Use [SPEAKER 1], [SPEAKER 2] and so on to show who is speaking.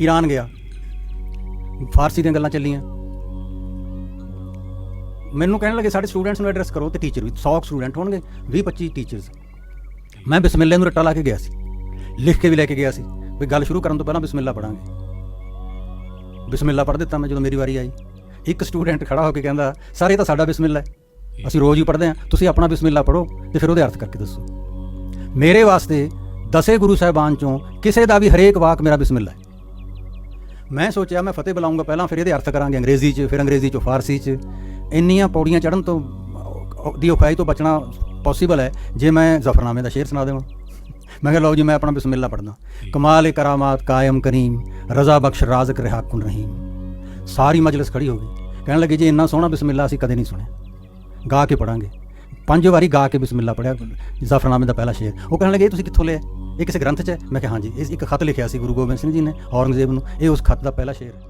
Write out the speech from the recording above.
[SPEAKER 1] Iran ਗਿਆ। ਫਾਰਸੀ ਦੀਆਂ ਗੱਲਾਂ ਚੱਲੀਆਂ। ਮੈਨੂੰ ਕਹਿਣ ਲੱਗੇ, ਸਾਡੇ ਸਟੂਡੈਂਟਸ ਨੂੰ ਐਡਰੈਸ ਕਰੋ ਤੇ ਟੀਚਰ ਵੀ। 100 ਸਟੂਡੈਂਟ ਹੋਣਗੇ 20 25 ਟੀਚਰਸ ਮੈਂ ਬਿਸਮਿਲ੍ਲਾ ਨੂੰ ਰੱਟਾ ਲਾ ਕੇ ਗਿਆ ਸੀ। ਲਿਖ ਕੇ ਵੀ ਲੈ ਕੇ ਗਿਆ ਸੀ। ਵੀ ਗੱਲ ਸ਼ੁਰੂ ਕਰਨ ਤੋਂ ਪਹਿਲਾਂ ਬਿਸਮਿਲ੍ਲਾ ਪੜਾਂਗੇ ਬਿਸਮਿਲ੍ਲਾ ਪੜ੍ਹ ਦਿੱਤਾ ਮੈਂ ਜਦੋਂ ਮੇਰੀ ਵਾਰੀ ਆਈ। ਇੱਕ ਸਟੂਡੈਂਟ ਖੜਾ ਹੋ ਕੇ ਕਹਿੰਦਾ, ਸਰ, ਇਹ ਤਾਂ ਸਾਡਾ ਬਿਸਮਿਲ੍ਲਾ ਹੈ। ਅਸੀਂ ਰੋਜ਼ ਹੀ ਪੜ੍ਹਦੇ ਹਾਂ। ਤੁਸੀਂ ਆਪਣਾ ਬਿਸਮਿਲ੍ਲਾ ਪੜੋ ਤੇ ਫਿਰ ਉਹਦੇ ਅਰਥ ਕਰਕੇ ਦੱਸੋ। ਮੇਰੇ ਵਾਸਤੇ ਦਸੇ ਗੁਰੂ ਸਾਹਿਬਾਨ ਚੋਂ ਕਿਸੇ ਦਾ ਵੀ ਹਰੇਕ ਵਾਕ ਮੇਰਾ ਬਿਸਮਿਲ੍ਲਾ ਹੈ। ਮੈਂ ਸੋਚਿਆ ਮੈਂ ਫਤਿਹ ਬੁਲਾਉਂਗਾ ਪਹਿਲਾਂ ਫਿਰ ਇਹਦੇ ਅਰਥ ਕਰਾਂਗੇ ਅੰਗਰੇਜ਼ੀ 'ਚ ਫਿਰ ਅੰਗਰੇਜ਼ੀ 'ਚੋਂ ਫਾਰਸੀ 'ਚ। ਇੰਨੀਆਂ ਪੌੜੀਆਂ ਚੜਨ ਤੋਂ ਦੀ ਉਪਾਈ ਤੋਂ ਬਚਣਾ ਪੋਸੀਬਲ ਹੈ ਜੇ ਮੈਂ ਜ਼ਫਰਨਾਮੇ ਦਾ ਸ਼ੇਰ ਸੁਣਾ ਦੇਵਾਂ। ਮੈਂ ਕਿਹਾ ਲਓ ਜੀ ਮੈਂ ਆਪਣਾ ਬਿਸਮਿਲ੍ਲਾ ਪੜਦਾ ਕਮਾਲ ਕਰਾਮਾਤ ਕਾਇਮ ਕਰੀਮ ਰਜ਼ਾ ਬਖਸ਼ ਰਾਜ਼ਕ ਰਿਹਾ ਕੁਨ ਰਹੀਮ। ਸਾਰੀ ਮਜਲਿਸ ਖੜੀ ਹੋ ਗਈ। ਕਹਿਣ ਲੱਗੇ ਜੀ ਇੰਨਾ ਸੋਹਣਾ ਬਿਸਮਿਲ੍ਲਾ ਅਸੀਂ ਕਦੇ ਨਹੀਂ ਸੁਣਿਆ। ਗਾ ਕੇ ਪੜਾਂਗੇ ਪੰਜ ਵਾਰੀ ਗਾ ਕੇ ਬਿਸਮਿਲ੍ਲਾ ਪੜਿਆ ਜ਼ਫਰਨਾਮੇ ਦਾ ਪਹਿਲਾ ਸ਼ੇਰ। ਉਹ ਕਹਿਣ ਲੱਗੇ ਤੁਸੀਂ ਕਿੱਥੋਂ ਲਿਆ? ਇਹ ਕਿਸੇ ਗ੍ਰੰਥ 'ਚ ਹੈ? ਮੈਂ ਕਿਹਾ, ਹਾਂਜੀ, ਇਹ ਇੱਕ ਖਤ ਲਿਖਿਆ ਸੀ ਗੁਰੂ ਗੋਬਿੰਦ ਸਿੰਘ ਜੀ ਨੇ, ਔਰੰਗਜ਼ੇਬ ਨੂੰ। ਇਹ ਉਸ ਖਤ ਦਾ ਪਹਿਲਾ ਸ਼ੇਰ ਹੈ।